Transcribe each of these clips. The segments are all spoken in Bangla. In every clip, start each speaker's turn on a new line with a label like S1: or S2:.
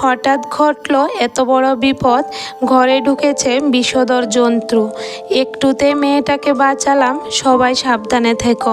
S1: হঠাৎ ঘটল এত বড় বিপদ, ঘরে ঢুকেছে বিষধর জন্তু একটুতে মেয়েটাকে বাঁচালাম, সবাই সাবধানে থেকো।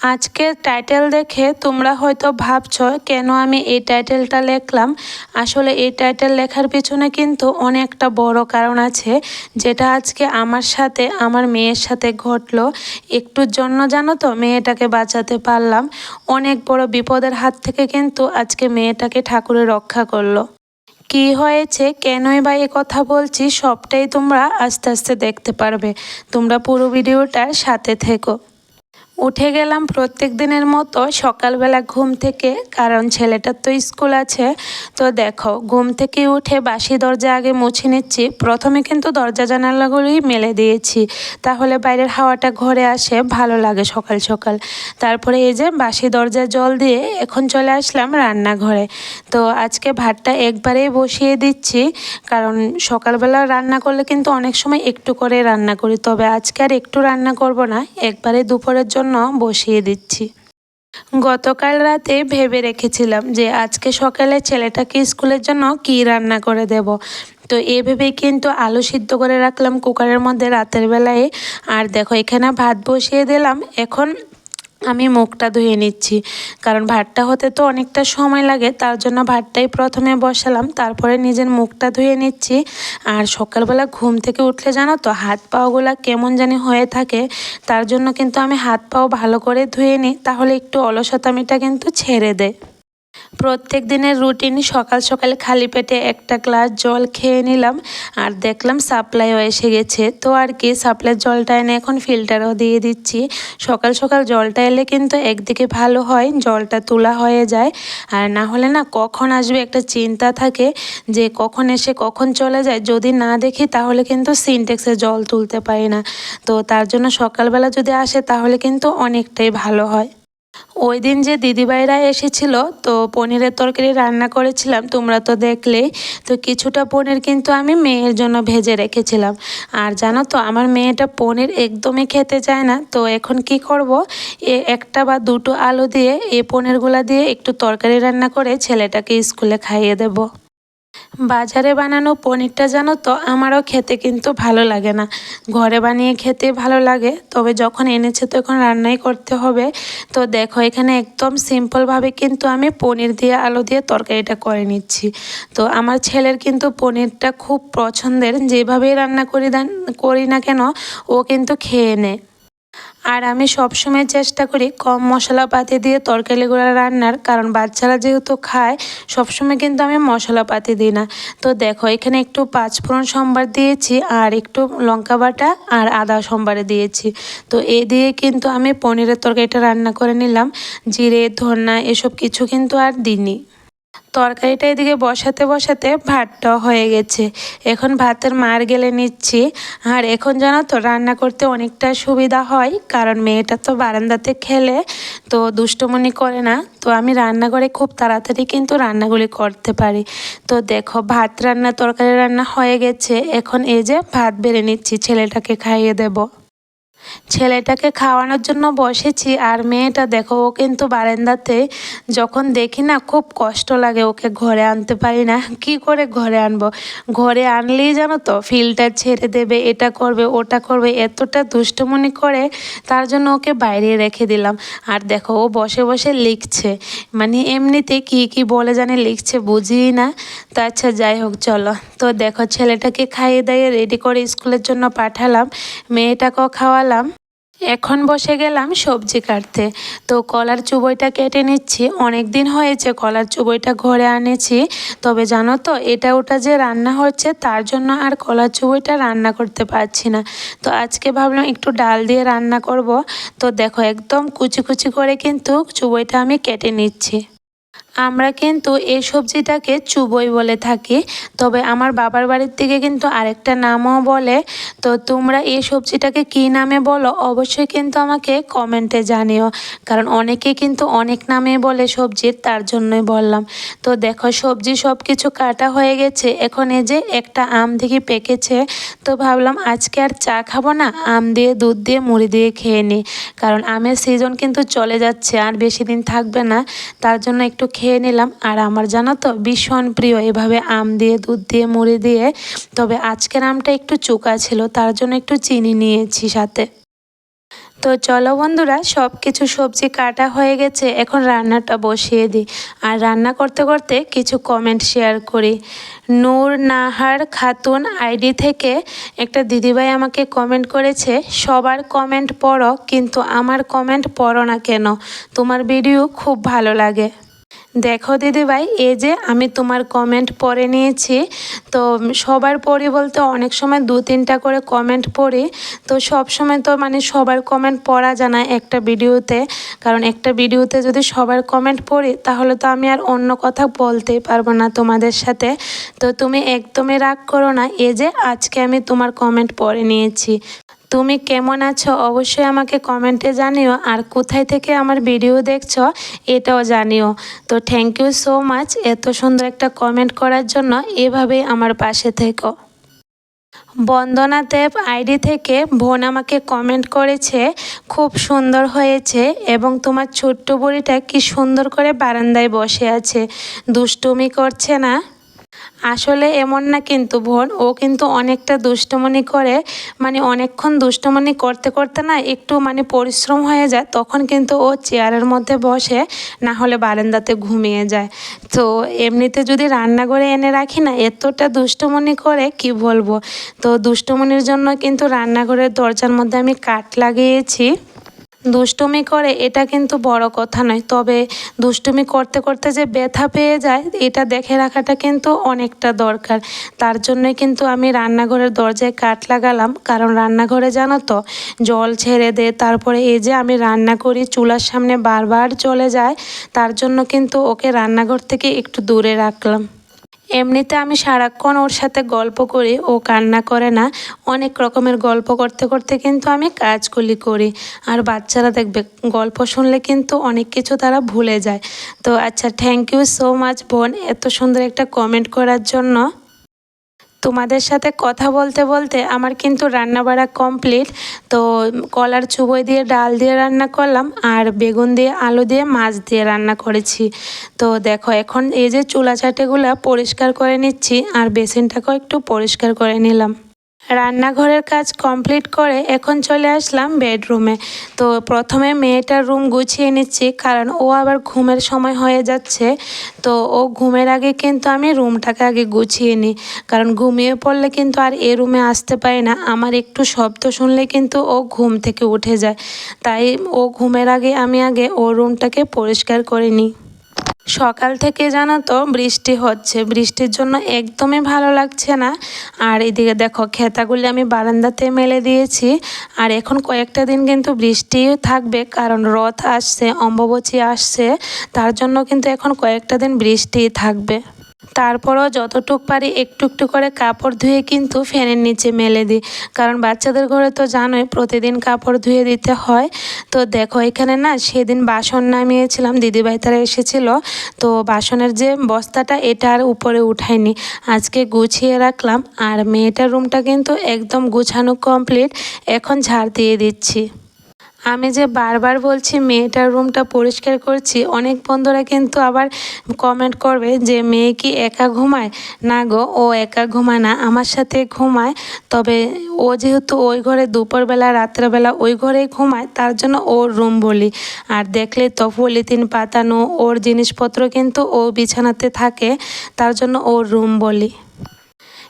S1: আজকের টাইটেল দেখে তোমরা হয়তো ভাবছ, কেন আমি এই টাইটেলটা লিখলাম? আসলে এই টাইটেল লেখার পিছনে কিন্তু অনেকটা বড় কারণ আছে, যেটা আজকে আমার সাথে, আমার মেয়ের সাথে ঘটলো। একটুর জন্য জানো তো, মেয়েটাকে বাঁচাতে পারলাম। অনেক বড় বিপদের হাত থেকে কিন্তু আজকে মেয়েটাকে ঠাকুরে রক্ষা করল। কি হয়েছে? কেনই বা এ কথা বলছি? সবটাই তোমরা আস্তে আস্তে দেখতে পারবে। তোমরা পুরো ভিডিওটার সাথে থেকো। উঠে গেলাম প্রত্যেক দিনের মতো সকালবেলা ঘুম থেকে, কারণ ছেলেটার তো স্কুল আছে। তো দেখো, ঘুম থেকে উঠে বাসি দরজা আগে মুছে নিচ্ছি। প্রথমে কিন্তু দরজা জানালাগুলি মেলে দিয়েছি। তাহলে বাইরের হাওয়াটা ঘরে আসে, ভালো লাগে সকাল সকাল। তারপরে এই যে বাসি দরজায় জল দিয়ে এখন চলে আসলাম রান্নাঘরে। তো আজকে ভাতটা একবারেই বসিয়ে দিচ্ছি, কারণ সকালবেলা রান্না করলে কিন্তু অনেক সময় একটু করে রান্না করি। তবে আজকে আর একটু রান্না করব না, একবারে দুপুরের জন্য জন্য বসিয়ে দিচ্ছি। গতকাল রাতে ভেবে রেখেছিলাম যে আজকে সকালে ছেলেটাকে স্কুলের জন্য কি রান্না করে দেব। তো এভাবেই কিন্তু আলু সিদ্ধ করে রাখলাম কুকারের মধ্যে রাতের বেলায়। আর দেখো এখানে ভাত বসিয়ে দিলাম। এখন আমি মুখটা ধুয়ে নিচ্ছি। কারণ ভাতটা হতে তো অনেকটা সময় লাগে, তার জন্য ভাতটাই প্রথমে বসালাম, তারপরে নিজের মুখটা ধুয়ে নিচ্ছি। আর সকালবেলা ঘুম থেকে উঠলে জানো তো, হাত পাওগুলো কেমন জানি হয়ে থাকে, তার জন্য কিন্তু আমি হাত পাও ভালো করে ধুয়ে নিই, তাহলে একটু অলসতামিটা কিন্তু ছেড়ে দেয়। প্রত্যেক দিনের রুটিন সকাল সকাল খালি পেটে একটা গ্লাস জল খেয়ে নিলাম আর দেখলাম সাপ্লাইও এসে গেছে। তো আর কি সাপ্লাইয়ের জলটা এনে এখন ফিল্টারও দিয়ে দিচ্ছি। সকাল সকাল জলটা এলে কিন্তু একদিকে ভালো হয়, জলটা তোলা হয়ে যায়। আর না হলে না কখন আসবে একটা চিন্তা থাকে যে কখন এসে কখন চলে যায়। যদি না দেখি তাহলে কিন্তু সিনটেক্সে জল তুলতে পারি না। তো তার জন্য সকালবেলা যদি আসে তাহলে কিন্তু অনেকটাই ভালো হয়। ওই দিন যে দিদিভাইরা এসেছিল, তো পনিরের তরকারি রান্না করেছিলাম, তোমরা তো দেখলেই তো কিছুটা পনির কিন্তু আমি মেয়ের জন্য ভেজে রেখেছিলাম। আর জানো তো, আমার মেয়েটা পনির একদমই খেতে চায় না। তো এখন কি করব, এ একটা বা দুটো আলু দিয়ে, এ পনিরগুলা দিয়ে একটু তরকারি রান্না করে ছেলেটাকে স্কুলে খাইয়ে দেবো। বাজারে বানানো পনিরটা জানো তো? আমারও খেতে কিন্তু ভালো লাগে না। ঘরে বানিয়ে খেতে ভালো লাগে, তবে যখন এনেছে তো এখন রান্নাই করতে হবে। তো দেখো, এখানে একদম সিম্পলভাবে কিন্তু আমি পনির দিয়ে, আলু দিয়ে তরকারিটা করে নিচ্ছি। তো আমার ছেলের কিন্তু পনিরটা খুব পছন্দের। যেভাবেই রান্না করি দেন, করি না কেন, ও কিন্তু খেয়ে নেয়। আর আমি সবসময় চেষ্টা করি কম মশলাপাতি দিয়ে তরকারিগুলো রান্নার, কারণ বাচ্চারা যেহেতু খায়, সবসময় কিন্তু আমি মশলাপাতি দিই না। তো দেখো, এখানে একটু পাঁচফোড়ন সম্বার দিয়েছি আর একটু লঙ্কা বাটা আর আদা সম্বারে দিয়েছি। তো এ দিয়ে কিন্তু আমি পনিরের তরকারিটা রান্না করে নিলাম। জিরে, ধন্না, এসব কিছু কিন্তু আর দিইনি। তরকারিটা এদিকে বসাতে বসাতে ভাতটাও হয়ে গেছে। এখন ভাতের মার গেলে নিচ্ছি। আর এখন জানো তো, রান্না করতে অনেকটা সুবিধা হয়, কারণ মেয়েটা তো বারান্দাতে খেলে, তো দুষ্টমনি করে না। তো আমি রান্না করে খুব তাড়াতাড়ি কিন্তু রান্নাগুলি করতে পারি। তো দেখো, ভাত রান্না, তরকারি রান্না হয়ে গেছে। এখন এই যে ভাত বেড়ে নিচ্ছি, ছেলেটাকে খাইয়ে দেবো। ছেলেটাকে খাওয়ানোর জন্য বসেছি আর মেয়েটা দেখো, ও কিন্তু বারান্দাতে যখন দেখি না, খুব কষ্ট লাগে ওকে ঘরে আনতে পারি না। কি করে ঘরে আনব? ঘরে আনলেই জানো তো, ফিল্টার ছেড়ে দেবে, এটা করবে, ওটা করবে, এতটা দুষ্টমনি করে তার জন্য ওকে বাইরে রেখে দিলাম। আর দেখো, ও বসে বসে লিখছে। মানে এমনিতে কি কি বলে জানে লিখছে বুঝি না। তো আচ্ছা যাই হোক, চলো। তো দেখো, ছেলেটাকে খাইয়ে দাইয়ে রেডি করে স্কুলের জন্য পাঠালাম। মেয়েটাকেও খাওয়ালাম। এখন বসে গেলাম সবজি কাটতে। তো কলার চুবইটা কেটে নিচ্ছি। অনেক দিন হয়েছে কলার চুবইটা ঘরে আনেছি। তবে জানো তো, এটা ওটা যে রান্না হচ্ছে, তার জন্য আর কলার চুবইটা রান্না করতে পারছি না। তো আজকে ভাবলাম একটু ডাল দিয়ে রান্না করব। তো দেখো, একদম কুচি কুচি করে কিন্তু চুবইটা আমি কেটে নিচ্ছি। আমরা কিন্তু এই সবজিটাকে চুবই বলে থাকি। তবে আমার বাবার বাড়ির থেকে কিন্তু আরেকটা নামও বলে। তো তোমরা এই সবজিটাকে কী নামে বলো, অবশ্যই কিন্তু আমাকে কমেন্টে জানিও। কারণ অনেকে কিন্তু অনেক নামে বলে সবজির, তার জন্যই বললাম। তো দেখো, সবজি সব কিছু কাটা হয়ে গেছে। এখন এই যে একটা আম দেখি পেকেছে। তো ভাবলাম আজকে আর চা খাব না, আম দিয়ে, দুধ দিয়ে, মুড়ি দিয়ে খেয়ে নিই কারণ আমের সিজন কিন্তু চলে যাচ্ছে, আর বেশি দিন থাকবে না। তার জন্য একটু খেয়ে নিলাম। আর আমার জানো তো, ভীষণ প্রিয় এভাবে আম দিয়ে, দুধ দিয়ে, মুড়ি দিয়ে। তবে আজকের আমটা একটু চোকা ছিল, তার জন্য একটু চিনি নিয়েছি সাথে। তো চলো বন্ধুরা সব কিছু সবজি কাটা হয়ে গেছে, এখন রান্নাটা বসিয়ে দিই। আর রান্না করতে করতে কিছু কমেন্ট শেয়ার করি। নূর নাহার খাতুন আইডি থেকে একটা দিদিভাই আমাকে কমেন্ট করেছে, সবার কমেন্ট পড়ো, কিন্তু আমার কমেন্ট পড়ো না কেন? তোমার ভিডিও খুব ভালো লাগে। দেখো দিদিভাই এই যে আমি তোমার কমেন্ট পড়ে নিয়েছি, তো সবার পড়ি বলতে অনেক সময় দু তিনটা করে কমেন্ট পড়ি, তো সব সময় তো মানে সবার কমেন্ট পড়া জানা একটা ভিডিওতে, কারণ একটা ভিডিওতে যদি সবার কমেন্ট পড়ি, তাহলে তো আমি আর অন্য কথা বলতেই পারব না তোমাদের সাথে। তো তুমি একদমই রাগ করো না, এই যে আজকে আমি তোমার কমেন্ট পড়ে নিয়েছি। তুমি কেমন আছো অবশ্যই আমাকে কমেন্টে জানিও। আর কোথায় থেকে আমার ভিডিও দেখছ এটাও জানিও। তো থ্যাংক ইউ সো মাচ এত সুন্দর একটা কমেন্ট করার জন্য এভাবেই আমার পাশে থেকো। বন্দনা দেব আইডি থেকে বোন আমাকে কমেন্ট করেছে, খুব সুন্দর হয়েছে এবং তোমার ছোট্ট বড়িটা কি সুন্দর করে বারান্দায় বসে আছে। দুষ্টুমি করছে না। আসলে এমন না কিন্তু বোন, ও কিন্তু অনেকটা দুষ্টমনি করে মানে অনেকক্ষণ দুষ্টমনি করতে করতে না একটু মানে পরিশ্রম হয়ে যায়, তখন কিন্তু ও চেয়ারের মধ্যে বসে, না হলে বারান্দাতে ঘুমিয়ে যায়। তো এমনিতে যদি রান্নাঘরে এনে রাখি না, এতটা দুষ্টমনি করে কি বলব? তো দুষ্টমনির জন্য কিন্তু রান্নাঘরের দরজার মধ্যে আমি কাঠ লাগিয়েছি। দুষ্টুমি করে, এটা কিন্তু বড় কথা নয়। তবে দুষ্টুমি করতে করতে যে ব্যথা পেয়ে যায়, এটা দেখে রাখাটা কিন্তু অনেকটা দরকার। তার জন্যই কিন্তু আমি রান্নাঘরের দরজায় কাঠ লাগালাম। কারণ রান্নাঘরে জানো তো, জল ছেড়ে দে, তারপরে এই যে আমি রান্না করি, চুলার সামনে বারবার চলে যায়, তার জন্য কিন্তু ওকে রান্নাঘর থেকে একটু দূরে রাখলাম। এমনিতে আমি সারাক্ষণ ওর সাথে গল্প করি, ও কান্না করে না। অনেক রকমের গল্প করতে করতে কিন্তু আমি কাজগুলি করি। আর বাচ্চারা দেখবে, গল্প শুনলে কিন্তু অনেক কিছু তারা ভুলে যায়। তো আচ্ছা থ্যাংক ইউ সো মাচ বোন, এত সুন্দর একটা কমেন্ট করার জন্য। তোমাদের সাথে কথা বলতে বলতে আমার কিন্তু রান্না বাড়া কমপ্লিট তো কলার চুবই দিয়ে ডাল দিয়ে রান্না করলাম আর বেগুন দিয়ে আলু দিয়ে মাছ দিয়ে রান্না করেছি। তো দেখো এখন এই যে চুলা চাটেগুলো পরিষ্কার করে নিচ্ছি আর বেসিনটাকেও একটু পরিষ্কার করে নিলাম। রান্নাঘরের কাজ কমপ্লিট করে এখন চলে আসলাম বেডরুমে। তো প্রথমে মেয়েটার রুম গুছিয়ে নিচ্ছি, কারণ ও আবার ঘুমের সময় হয়ে যাচ্ছে। তো ও ঘুমের আগে কিন্তু আমি রুমটাকে আগে গুছিয়ে নিই, কারণ ঘুমিয়ে পড়লে কিন্তু আর এ রুমে আসতে পারি না। আমার একটু শব্দ শুনলে কিন্তু ও ঘুম থেকে উঠে যায়। তাই ও ঘুমের আগে আমি আগে ও রুমটাকে পরিষ্কার করে নিই। সকাল থেকে জানো তো বৃষ্টি হচ্ছে। বৃষ্টির জন্য একদমই ভালো লাগছে না। আর এদিকে দেখো, খেতাগুলি আমি বারান্দাতে মেলে দিয়েছি। আর এখন কয়েকটা দিন কিন্তু বৃষ্টি থাকবে, কারণ রথ আসছে, অম্ববচী আসছে। তার জন্য কিন্তু এখন কয়েকটা দিন বৃষ্টি থাকবে। তারপরও যতটুক পারি একটু একটু করে কাপড় ধুয়ে কিন্তু ফ্যানের নিচে মেলে দিই। কারণ বাচ্চাদের ঘরে তো জানোই প্রতিদিন কাপড় ধুয়ে দিতে হয়। তো দেখো এখানে না সেদিন বাসন নামিয়েছিলাম, দিদিভাই তারা এসেছিল। তো বাসনের যে বস্তাটা এটা আর উপরে উঠায়নি। আজকে গুছিয়ে রাখলাম আর মেয়েটার রুমটা কিন্তু একদম গুছানো কমপ্লিট। এখন ঝাড় দিয়ে দিচ্ছি। আমি যে বারবার বলছি মেয়েটার রুমটা পরিষ্কার করছি, অনেক বন্ধুরা কিন্তু আবার কমেন্ট করবে যে, মেয়ে কি একা ঘুমায়? না গো, ও একা ঘুমায় না, আমার সাথে ঘুমায়। তবে ও যেহেতু ওই ঘরে দুপুরবেলা, রাত্রেবেলা ওই ঘরেই ঘুমায়, তার জন্য ওর রুম বলি। আর দেখলে তো পলিথিন পাতানো, ওর জিনিসপত্র কিন্তু ও বিছানাতে থাকে, তার জন্য ওর রুম বলি।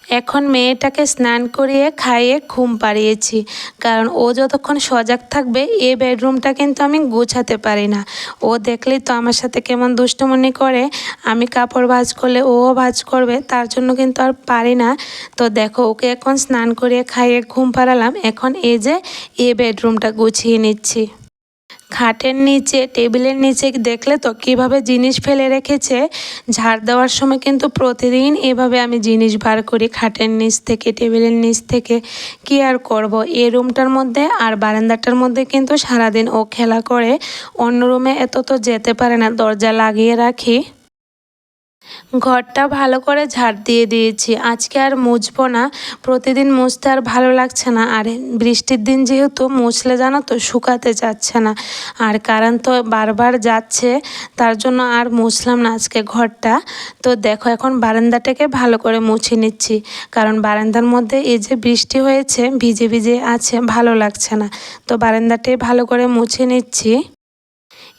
S1: এখন মেয়েটাকে স্নান করিয়ে খাইয়ে ঘুম পাড়িয়েছি, কারণ ও যতক্ষণ সজাগ থাকবে, এ বেডরুমটা কিন্তু আমি গুছাতে পারি না। ও দেখলেই তো আমার সাথে কেমন দুষ্টমনি করে, আমি কাপড় ভাজ করলে ও ভাজ করবে, তার জন্য কিন্তু আর পারি না। তো দেখো, ওকে এখন স্নান করিয়ে খাইয়ে ঘুম পাড়ালাম, এখন এই যে এ বেডরুমটা গুছিয়ে নিচ্ছি। খাটের নিচে, টেবিলের নিচে দেখলে তো কীভাবে জিনিস ফেলে রেখেছে? ঝাড় দেওয়ার সময় কিন্তু প্রতিদিন এভাবে আমি জিনিস বার করি খাটের নিচ থেকে, টেবিলের নিচ থেকে। কি আর করব? এই রুমটার মধ্যে আর বারান্দাটার মধ্যে কিন্তু সারাদিন ও খেলা করে। অন্য রুমে এত তো যেতে পারে না, দরজা লাগিয়ে রাখি। ঘরটা ভালো করে ঝাড় দিয়ে দিয়েছি। আজকে আর মুছবো না। প্রতিদিন মুছতে আর ভালো লাগছে না। আর, বৃষ্টির দিন যেহেতু মুছলে জানো তো, শুকাতে যাচ্ছে না। আর কারেন্ট তো বারবার যাচ্ছে, তার জন্য আর মুছলাম না আজকে ঘরটা। তো দেখো, এখন বারান্দাটাকে ভালো করে মুছে নিচ্ছি। কারণ বারান্দার মধ্যে এই যে বৃষ্টি হয়েছে, ভিজে ভিজে আছে, ভালো লাগছে না। তো বারান্দাটাই ভালো করে মুছে নিচ্ছি।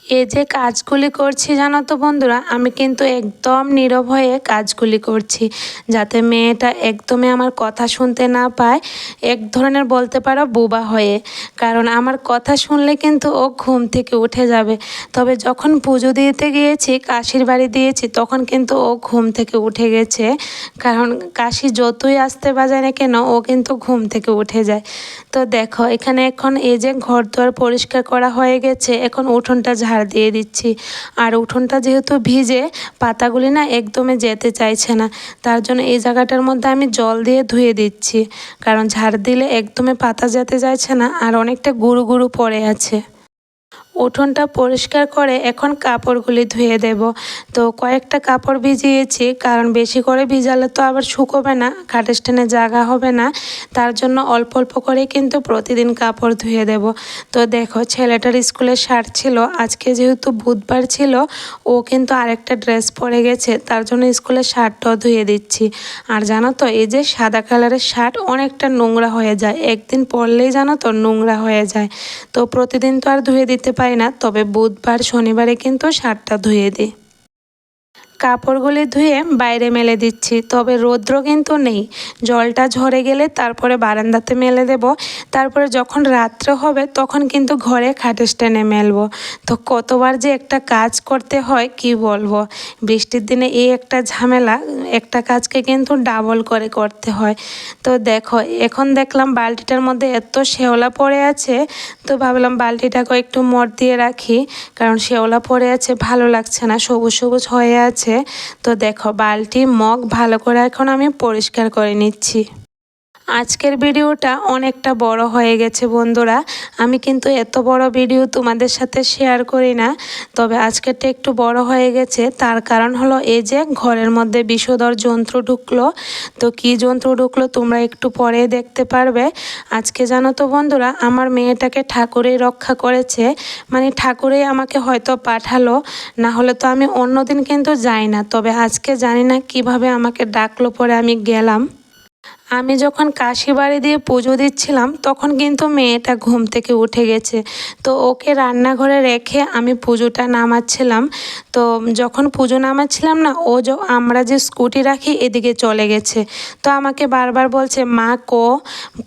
S1: এই যে কাজগুলি করছি, জানো তো বন্ধুরা, আমি কিন্তু একদম নীরব হয়ে কাজগুলি করছি, যাতে মেয়েটা একদমই আমার কথা শুনতে না পায়, এক ধরনের বলতে পারো বোবা হয়ে। কারণ আমার কথা শুনলে কিন্তু ও ঘুম থেকে উঠে যাবে। তবে যখন পুজো দিতে গিয়েছি, কাশির বাড়ি দিয়েছি, তখন কিন্তু ও ঘুম থেকে উঠে গেছে। কারণ কাশি যতই আসতে বাজায় না কেন, ও কিন্তু ঘুম থেকে উঠে যায়। তো দেখো, এখানে এখন এই যে ঘর দুয়ার পরিষ্কার করা হয়ে গেছে, এখন উঠোনটা ঝাড় ঝাড় দিয়ে দিচ্ছি। আর উঠোনটা যেহেতু ভিজে, পাতাগুলি না একদমই যেতে চাইছে না। তার জন্য এই জায়গাটার মধ্যে আমি জল দিয়ে ধুয়ে দিচ্ছি। কারণ ঝাড় দিলে একদমই পাতা যেতে চাইছে না, আর অনেকটা গুরু গুরু পড়ে আছে। উঠোনটা পরিষ্কার করে এখন কাপড়গুলি ধুয়ে দেব। তো কয়েকটা কাপড় ভিজিয়েছি, কারণ বেশি করে ভিজালে তো আবার শুকোবে না খাটের স্ট্যান্ডে জায়গা হবে না। তার জন্য অল্প অল্প করে কিন্তু প্রতিদিন কাপড় ধুয়ে দেব। তো দেখো, ছেলেটার স্কুলের শার্ট ছিল, আজকে যেহেতু বুধবার ছিল, ও কিন্তু আরেকটা ড্রেস পরে গেছে, তার জন্য স্কুলের শার্টটাও ধুয়ে দিচ্ছি। আর জানো তো, এই যে সাদা কালারের শার্ট অনেকটা নোংরা হয়ে যায়, একদিন পরলেই জানো তো নোংরা হয়ে যায়। তো প্রতিদিন তো আর ধুয়ে দিতে পারি না তবে বুধবার শনিবারে কিন্তু শার্টটা ধুয়ে দিই। কাপড়গুলি ধুয়ে বাইরে মেলে দিচ্ছি। তবে রৌদ্র কিন্তু নেই। জলটা ঝরে গেলে তারপরে বারান্দাতে মেলে দেব। তারপরে যখন রাত্রে হবে, তখন কিন্তু ঘরে খাটেস টেনে মেলবো। তো কতবার যে একটা কাজ করতে হয়, কি বলব? বৃষ্টির দিনে এই একটা ঝামেলা, একটা কাজকে কিন্তু ডাবল করে করতে হয়। তো দেখো, এখন দেখলাম বালতিটার মধ্যে এত শেওলা পড়ে আছে, তো ভাবলাম বালতিটাকে একটু মর দিয়ে রাখি, কারণ শেওলা পড়ে আছে, ভালো লাগছে না, সবুজ সবুজ হয়ে আছে। তো দেখো বালতি মগ ভালো করে এখন আমি পরিষ্কার করে নিচ্ছি। আজকের ভিডিওটা অনেকটা বড় হয়ে গেছে বন্ধুরা। আমি কিন্তু এত বড় ভিডিও তোমাদের সাথে শেয়ার করি না, তবে আজকেরটা একটু বড় হয়ে গেছে। তার কারণ হলো এই যে ঘরের মধ্যে বিষধর যন্ত্র ঢুকলো। তো কি যন্ত্র ঢুকলো তোমরা একটু পরে দেখতে পারবে। আজকে জানো তো বন্ধুরা, আমার মেয়েটাকে ঠাকুরেই রক্ষা করেছে। মানে ঠাকুরেই আমাকে হয়তো পাঠালো, না হলে তো আমি অন্যদিন কিন্তু যাই না। তবে আজকে জানি না কীভাবে আমাকে ডাকলো পরে আমি গেলাম। আমি যখন কাশি বাড়ি দিয়ে পুজো দিচ্ছিলাম, তখন কিন্তু মেয়েটা ঘুম থেকে উঠে গেছে। তো ওকে রান্নাঘরে রেখে আমি পুজোটা নামাচ্ছিলাম। তো যখন পুজো নামাচ্ছিলাম না, ও য আমরা যে স্কুটি রাখি, এদিকে চলে গেছে। তো আমাকে বারবার বলছে, মা, কো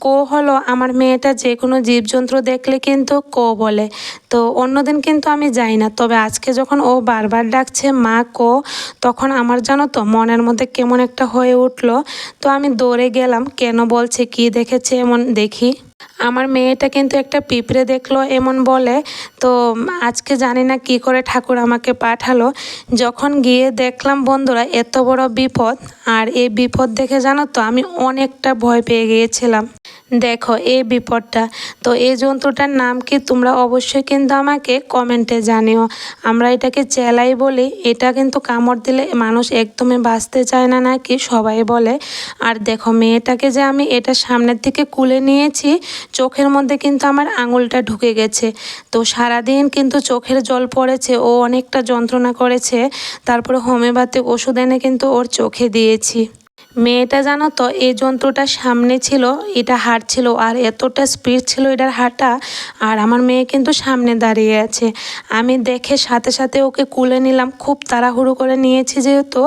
S1: কো হলো আমার মেয়েটা যে কোনো জীবজন্তু দেখলে কিন্তু কো বলে। তো অন্যদিন কিন্তু আমি যাই না। তবে আজকে যখন ও বারবার ডাকছে, মা, কো তখন আমার জানো তো, মনের মধ্যে কেমন একটা হয়ে উঠল। তো আমি দৌড়ে গেলাম। গেলাম, কেন বলছে, কি দেখেছে এমন দেখি। আমার মেয়েটা কিন্তু একটা পিঁপড়ে দেখল এমন বলে, তো আজকে জানি না কি করে ঠাকুর আমাকে পাঠালো। যখন গিয়ে দেখলাম, বন্ধুরা, এত বড় বিপদ, আর এই বিপদ দেখে জানো তো আমি অনেকটা ভয় পেয়ে গিয়েছিলাম। দেখো এই বিপদটা। তো এই জন্তুটার নাম কি তোমরা অবশ্যই কিন্তু আমাকে কমেন্টে জানিও। আমরা এটাকে চেলাই বলি, এটা কিন্তু কামড় দিলে মানুষ একদমই বাঁচতে চায় না নাকি সবাই বলে। আর দেখো মেয়েটাকে যে আমি এটা সামনের দিকে কুলে নিয়েছি, চোখের মধ্যে কিন্তু আমার আঙুলটা ঢুকে গেছে। তো সারাদিন কিন্তু চোখের জল পড়েছে, ও অনেকটা যন্ত্রণা করেছে। তারপরে হোমিওপ্যাথিক ওষুধ এনে কিন্তু ওর চোখে দিয়েছি। মেয়েটা জানো তো, এই যন্ত্রটা সামনে ছিল, এটা হাঁটছিল আর এতটা স্পিড ছিল এটার হাঁটা আর আমার মেয়ে কিন্তু সামনে দাঁড়িয়ে আছে। আমি দেখে সাথে সাথে ওকে কুলে নিলাম, খুব তাড়াহুড়ো করে নিয়েছি যেহেতু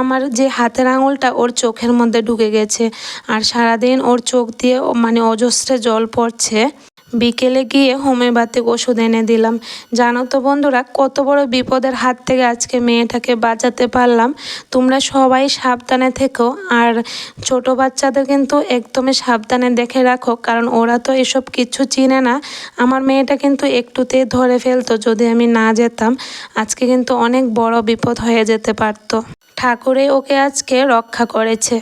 S1: আমার যে হাতের আঙুলটা ওর চোখের মধ্যে ঢুকে গেছে, আর সারাদিন ওর চোখ দিয়ে মানে অজস্রে জল পড়ছে। বিকেলে গিয়ে হোমিওপ্যাথিক ওষুধ এনে দিলাম। জানো তো বন্ধুরা, কত বড় বিপদের হাত থেকে আজকে মেয়েটাকে বাঁচাতে পারলাম। তোমরা সবাই সাবধানে থেকো, আর ছোট বাচ্চাদের কিন্তু একদমই সাবধানে দেখে রাখো, কারণ ওরা তো এসব কিছু চিনে না। আমার মেয়েটা কিন্তু একটুতে ধরে ফেলতো, যদি আমি না যেতাম, আজকে কিন্তু অনেক বড় বিপদ হয়ে যেতে পারতো। ঠাকুরে ওকে আজকে রক্ষা করেছে।